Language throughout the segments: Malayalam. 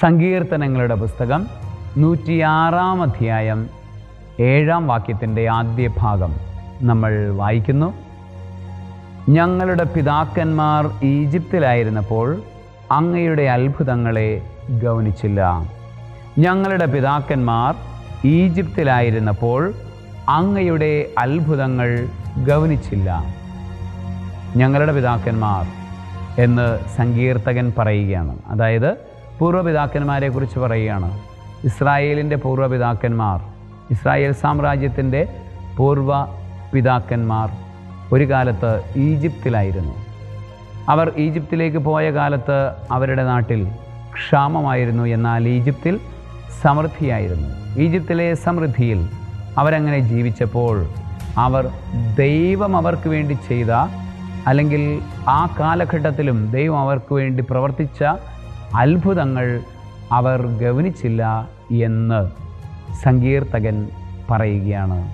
സങ്കീർത്തനങ്ങളുടെ പുസ്തകം നൂറ്റിയാറാം അധ്യായം ഏഴാം വാക്യത്തിന്റെ ആദ്യ ഭാഗം നമ്മൾ വായിക്കുന്നു. ഞങ്ങളുടെ പിതാക്കന്മാർ ഈജിപ്തിലായിരുന്നപ്പോൾ അങ്ങയുടെ അത്ഭുതങ്ങളെ ഗൗനിച്ചില്ല. ഞങ്ങളുടെ പിതാക്കന്മാർ ഈജിപ്തിലായിരുന്നപ്പോൾ അങ്ങയുടെ അത്ഭുതങ്ങൾ ഗൗനിച്ചില്ല. ഞങ്ങളുടെ പിതാക്കന്മാർ എന്ന് സങ്കീർത്തകൻ പറയുകയാണ്. അതായത് പൂർവപിതാക്കന്മാരെ കുറിച്ച് പറയുകയാണ്. ഇസ്രായേലിന്റെ പൂർവപിതാക്കന്മാർ ഇസ്രായേൽ സാമ്രാജ്യത്തിന്റെ പൂർവ പിതാക്കന്മാർ ഒരു കാലത്ത് ഈജിപ്തിലായിരുന്നു. അവർ ഈജിപ്തിലേക്ക് പോയ കാലത്ത് അവരുടെ നാട്ടിൽ ക്ഷാമമായിരുന്നു എന്നാൽ ഈജിപ്തിൽ സമൃദ്ധിയായിരുന്നു. ഈജിപ്തിലെ സമൃദ്ധിയിൽ അവരങ്ങനെ ജീവിച്ചപ്പോൾ അവർ ദൈവം അവർക്ക് വേണ്ടി ചെയ്ത അല്ലെങ്കിൽ ആ കാലഘട്ടത്തിലും ദൈവം അവർക്ക് വേണ്ടി പ്രവർത്തിച്ച അത്ഭുതങ്ങൾ അവർ ഗവനിച്ചില്ല എന്ന് സങ്കീർത്തകൻ പറയുകയാണ്.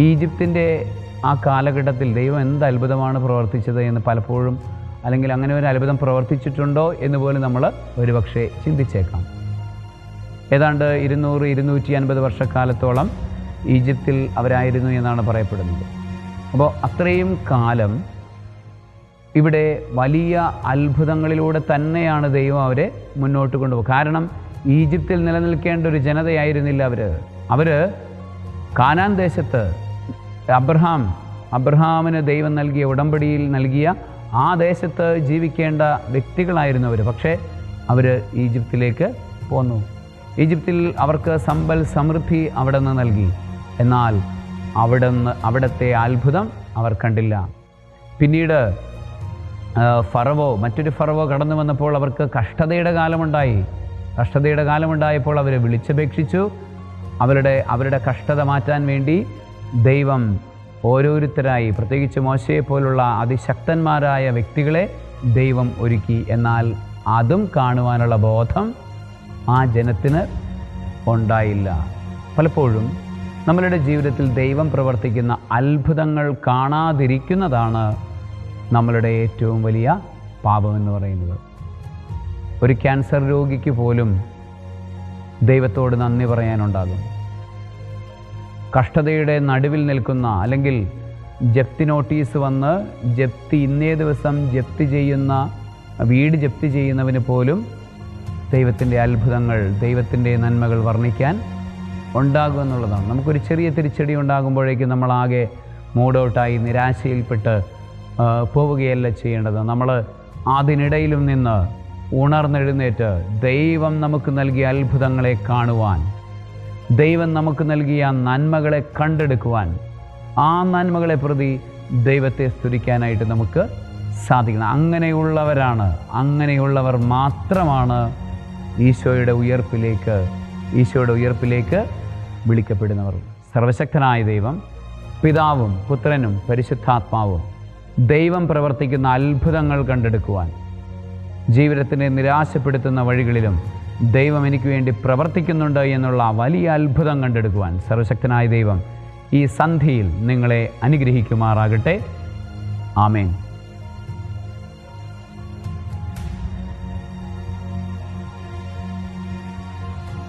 ഈജിപ്തിന്റെ ആ കാലഘട്ടത്തിൽ ദൈവം എന്ത് അത്ഭുതമാണ് പ്രവർത്തിച്ചത് എന്ന് പലപ്പോഴും അല്ലെങ്കിൽ അങ്ങനെ ഒരു അത്ഭുതം പ്രവർത്തിച്ചിട്ടുണ്ടോ എന്ന് പോലും നമ്മൾ ഒരുപക്ഷെ ചിന്തിച്ചേക്കാം. ഏതാണ്ട് ഇരുന്നൂറ് ഇരുന്നൂറ്റി അൻപത് വർഷക്കാലത്തോളം ഈജിപ്തിൽ അവരായിരുന്നു എന്നാണ് പറയപ്പെടുന്നത്. അപ്പോൾ അത്രയും കാലം ഇവിടെ വലിയ അത്ഭുതങ്ങളിലൂടെ തന്നെയാണ് ദൈവം അവരെ മുന്നോട്ട് കൊണ്ടുപോകുക. കാരണം ഈജിപ്തിൽ നിലനിൽക്കേണ്ട ഒരു ജനതയായിരുന്നില്ല അവർ അവർ കാനാൻ ദേശത്ത് അബ്രഹാം അബ്രഹാമിന് ദൈവം നൽകിയ ഉടമ്പടിയിൽ നൽകിയ ആ ദേശത്ത് ജീവിക്കേണ്ട വ്യക്തികളായിരുന്നു അവർ പക്ഷേ അവർ ഈജിപ്തിലേക്ക് പോന്നു. ഈജിപ്തിൽ അവർക്ക് സമ്പൽ സമൃദ്ധി അവിടെ നിന്ന് നൽകി. എന്നാൽ അവിടെ നിന്ന് അവിടുത്തെ അത്ഭുതം അവർ കണ്ടില്ല. പിന്നീട് ഫറവോ മറ്റൊരു ഫറവോ കടന്നു വന്നപ്പോൾ അവർക്ക് കഷ്ടതയുടെ കാലമുണ്ടായി. കഷ്ടതയുടെ കാലമുണ്ടായപ്പോൾ അവരെ വിളിച്ചപേക്ഷിച്ചു. അവരുടെ അവരുടെ കഷ്ടത മാറ്റാൻ വേണ്ടി ദൈവം ഓരോരുത്തരായി പ്രത്യേകിച്ച് മോശയെ പോലുള്ള അതിശക്തന്മാരായ വ്യക്തികളെ ദൈവം ഒരുക്കി. എന്നാൽ അതും കാണുവാനുള്ള ബോധം ആ ജനത്തിന് ഉണ്ടായില്ല. പലപ്പോഴും നമ്മളുടെ ജീവിതത്തിൽ ദൈവം പ്രവർത്തിക്കുന്ന അത്ഭുതങ്ങൾ കാണാതിരിക്കുന്നതാണ് നമ്മളുടെ ഏറ്റവും വലിയ പാപമെന്ന് പറയുന്നത്. ഒരു ക്യാൻസർ രോഗിക്ക് പോലും ദൈവത്തോട് നന്ദി പറയാനുണ്ടാകും. കഷ്ടതയുടെ നടുവിൽ നിൽക്കുന്ന അല്ലെങ്കിൽ ജപ്തി നോട്ടീസ് വന്ന് ജപ്തി ഇന്നേ ദിവസം ജപ്തി ചെയ്യുന്ന വീട് ജപ്തി ചെയ്യുന്നവന് പോലും ദൈവത്തിന്റെ അത്ഭുതങ്ങൾ ദൈവത്തിന്റെ നന്മകൾ വർണിക്കാൻ ഉണ്ടാകും എന്നുള്ളതാണ്. നമുക്കൊരു ചെറിയ തിരിച്ചടി ഉണ്ടാകുമ്പോഴേക്കും നമ്മളാകെ മൂഡൗട്ടായി നിരാശയിൽപ്പെട്ട് പോവുകയല്ല ചെയ്യേണ്ടത്. നമ്മൾ അതിനിടയിലും നിന്ന് ഉണർന്നെഴുന്നേറ്റ് ദൈവം നമുക്ക് നൽകിയ അത്ഭുതങ്ങളെ കാണുവാൻ ദൈവം നമുക്ക് നൽകിയ നന്മകളെ കണ്ടെടുക്കുവാൻ ആ നന്മകളെ പ്രതി ദൈവത്തെ സ്തുതിക്കാനായിട്ട് നമുക്ക് സാധിക്കണം. അങ്ങനെയുള്ളവരാണ് അങ്ങനെയുള്ളവർ മാത്രമാണ് ഈശോയുടെ ഉയർപ്പിലേക്ക് ഈശോയുടെ ഉയർപ്പിലേക്ക് വിളിക്കപ്പെടുന്നവർ. സർവശക്തനായ ദൈവം പിതാവും പുത്രനും പരിശുദ്ധാത്മാവും ദൈവം പ്രവർത്തിക്കുന്ന അത്ഭുതങ്ങൾ കണ്ടെടുക്കുവാൻ. ജീവിതത്തിനെ നിരാശപ്പെടുത്തുന്ന വഴികളിലും ദൈവം എനിക്ക് വേണ്ടി പ്രവർത്തിക്കുന്നുണ്ട് എന്നുള്ള വലിയ അത്ഭുതം കണ്ടെടുക്കുവാൻ സർവശക്തനായ ദൈവം ഈ സന്ധിയിൽ നിങ്ങളെ അനുഗ്രഹിക്കുമാറാകട്ടെ. ആമേൻ.